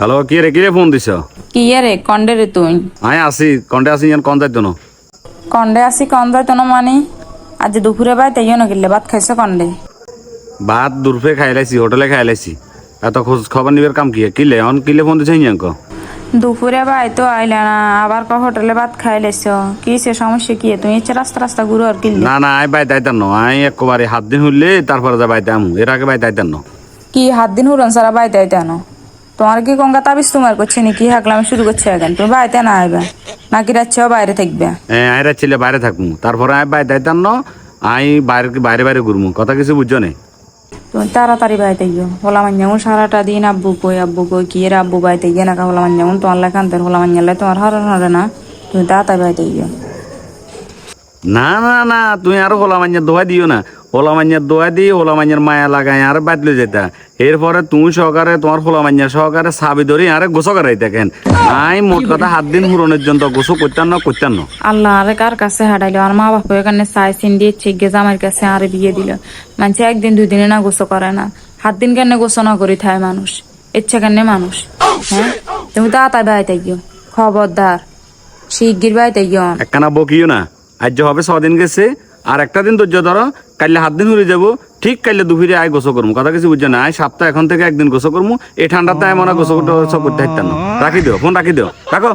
Hello কি রে কি রে ফোন দিছ? কি রে কন্ডে রে তুই? আয় আসি কন্টে আসি ইয়ান কন যাইতো না। কন্ডে আসি কন যাই তো মানি? আজ দুপুরে বাই তাই না গেলে ভাত খাইছ কন্ডে ভাত দূরফে খাই লাইছি হোটেলে খাই লাইছি। এত খোঁজ খবর নিবার কাম কি কিলে অন কিলে ফোন দিছে ইয়াঙ্ক দুপুরে বাই তো আইলে না আবার ক হোটেলে ভাত খাই লাইছ? কি সে সমস্যা কি তুমি ইচ্ছে রাস্তা রাস্তা ঘুরো আর কিনলে না না আই বাই দাইতাম ন। আই একবারে হাত দিন হইলে তারপরে যা বাইতে আমু এর আগে বাই দাইতাম ন। কি হাত দিন হুরন সারা বাই তাই তেন তোমার কি কঙ্কা তাবিজ তোমার করছে নি কি হাকলাম শুরু করছে এখন। তুমি বাইতে না আইবে? নাকি রাচ্ছেও বাইরে থাকবে? হ্যাঁ আই রাচ্ছিলে বাইরে থাকমু। তারপরে আই বাই দাইতাম ন আই বাইরে বাইরে বাইরে ঘুরমু। কথা কিছু বুঝছ নে? তুমি তাড়াতাড়ি বাইতে গিয়ে হলা মান যেমন সারাটা দিন আব্বু কই আব্বু কই কি এর আব্বু বাইতে গিয়ে নাকা হলা মান যেমন তোমার লেখান্তের হলা গেলে তোমার হরণ হরে না। তুমি তাড়াতাড়ি বাইতে গিয়ে না না না তুমি আরও হোলা মাঞ্জার দোয়া দিও না। হোলা মাঞ্জার দোয়া দিয়ে হোলা মাঞ্জার মায়া লাগাই আর বাদলে যেতা। এরপরে তুমি সহকারে তোমার হোলা মাঞ্জার সহকারে সাবি ধরে আরে গোসো করাই দেখেন। আই মোট কথা হাত দিন হুরনের জন্য গোসো করতাম না করতাম না। আল্লাহ আরে কার কাছে হাঁটাইলো? আর মা বাপু এখানে সাই সিন দিয়ে চিগে জামাইয়ের কাছে আরে বিয়ে দিল। মানুষ একদিন দুই দিনে না গোসো করে না। হাত দিন কেন গোসো না করি থায় মানুষ? ইচ্ছে কেন মানুষ? হ্যাঁ? তুমি তো তাড়াতাড়ি বাইতে গিয়ে। খবরদার। শিগগির বাইতে গিয়ে। একখানা বকিও না। আজ হবে ছদিন গেছে আর একটা দিন ধৈর্য ধরো কাইলে হাত দিন ঘুরে যাব, ঠিক কাইলে দুপুরে আয় গোসো করব কথা কিছু বুঝছে না? আয় সপ্তাহ এখন থেকে একদিন গোসো করব এই ঠান্ডাতে আয় মনে হয় গোসো করতে সব করতে হাঁটতাম রাখি দিও, ফোন রাখি দিও। রাখো।